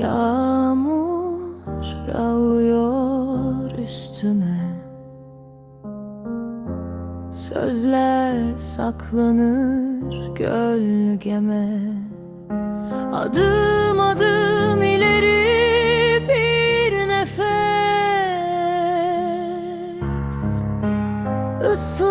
Yağmur yağıyor üstüme. Sözler saklanır gölgeme. Adım adım ileri bir nefes. Islan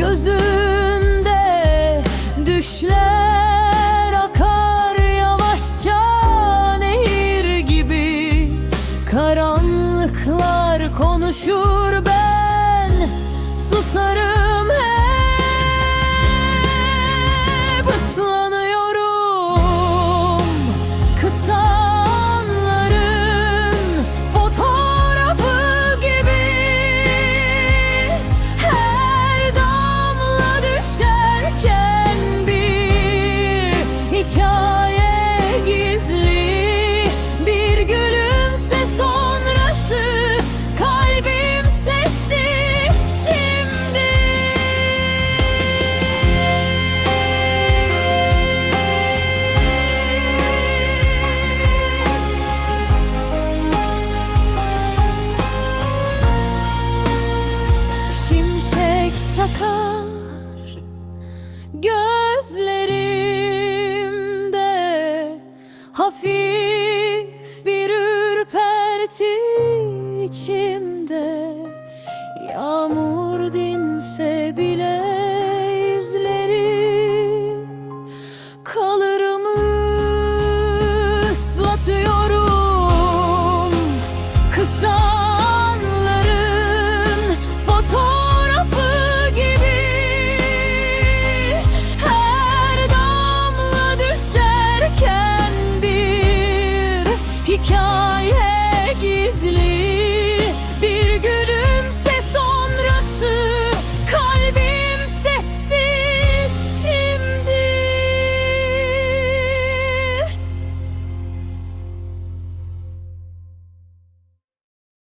gözünde düşler akar yavaşça nehir gibi. Karanlıklar konuşur ben susarım gözlerimde Hafif bir ürperti içimde. Yağmur dinse bile easily.